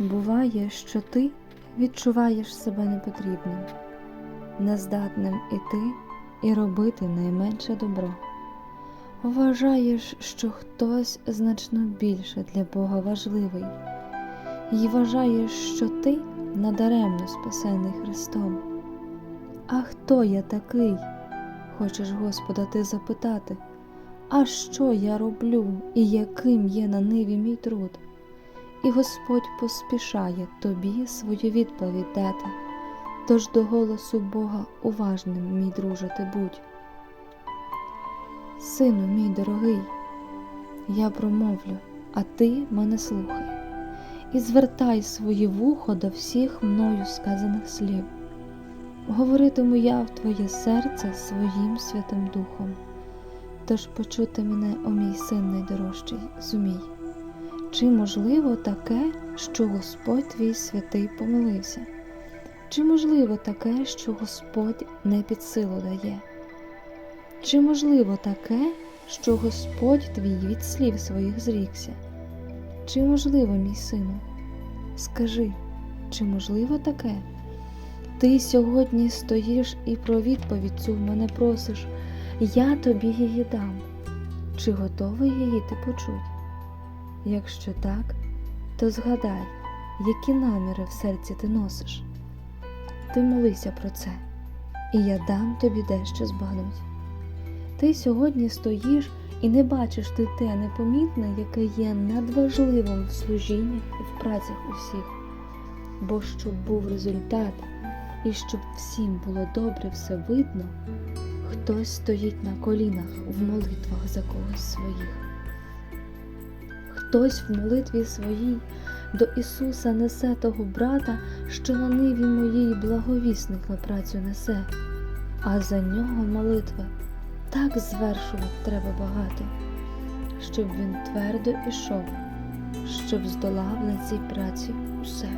Буває, що ти відчуваєш себе непотрібним, нездатним іти і робити найменше добро. Вважаєш, що хтось значно більше для Бога важливий, і вважаєш, що ти надаремно спасений Христом. А хто я такий? Хочеш Господа ти запитати, а що я роблю і яким є на ниві мій труд? І Господь поспішає тобі свою відповідь дати. Тож до голосу Бога уважним, мій друже, ти будь. Сину мій дорогий, я промовлю, а ти мене слухай, і звертай своє вухо до всіх мною сказаних слів. Говоритиму я в твоє серце своїм Святим Духом. Тож почути мене, о мій син найдорожчий, зумій. Чи можливо таке, що Господь твій святий помилився? Чи можливо таке, що Господь не під силу дає? Чи можливо таке, що Господь твій від слів своїх зрікся? Чи можливо, мій сину? Скажи, чи можливо таке? Ти сьогодні стоїш і про відповідь цю в мене просиш, я тобі її дам. Чи готовий її ти почуть? Якщо так, то згадай, які наміри в серці ти носиш. Ти молися про це, і я дам тобі дещо збагнуть. Ти сьогодні стоїш і не бачиш ти те непомітне, яке є надважливим в служіннях і в працях усіх, бо щоб був результат, і щоб всім було добре все видно, хтось стоїть на колінах в молитвах за когось своїх. Хтось в молитві своїй до Ісуса несе того брата, що на ниві моїй благовісник на працю несе, а за нього молитва так звершувати треба багато, щоб він твердо ішов, щоб здолав на цій праці усе.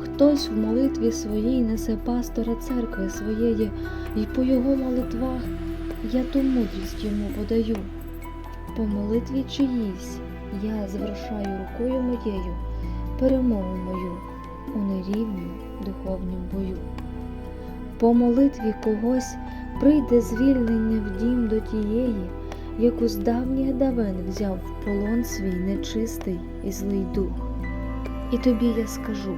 Хтось в молитві своїй несе пастора церкви своєї, і по його молитвах я ту мудрість йому подаю. По молитві чиїсь я звершаю рукою моєю перемогу мою у нерівнім духовнім бою. По молитві когось прийде звільнення в дім до тієї, яку з давніх давен взяв в полон свій нечистий і злий дух. І тобі я скажу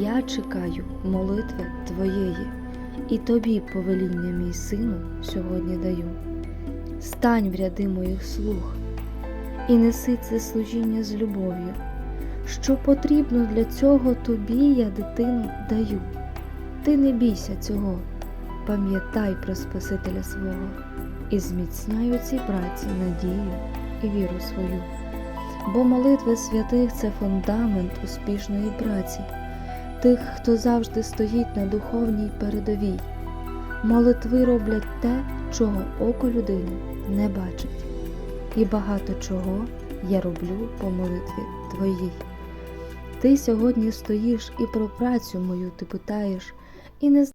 я чекаю молитви твоєї, і тобі повеління, мій сину, сьогодні даю. Стань в ряди моїх слуг і неси це служіння з любов'ю. Що потрібно для цього тобі я, дитину, даю. Ти не бійся цього, пам'ятай про Спасителя свого і зміцняй у цій праці надію і віру свою. Бо молитви святих це фундамент успішної праці, тих, хто завжди стоїть на духовній передовій. Молитви роблять те, чого око людини не бачить. І багато чого я роблю по молитві твоїй. Ти сьогодні стоїш і про працю мою ти питаєш, і не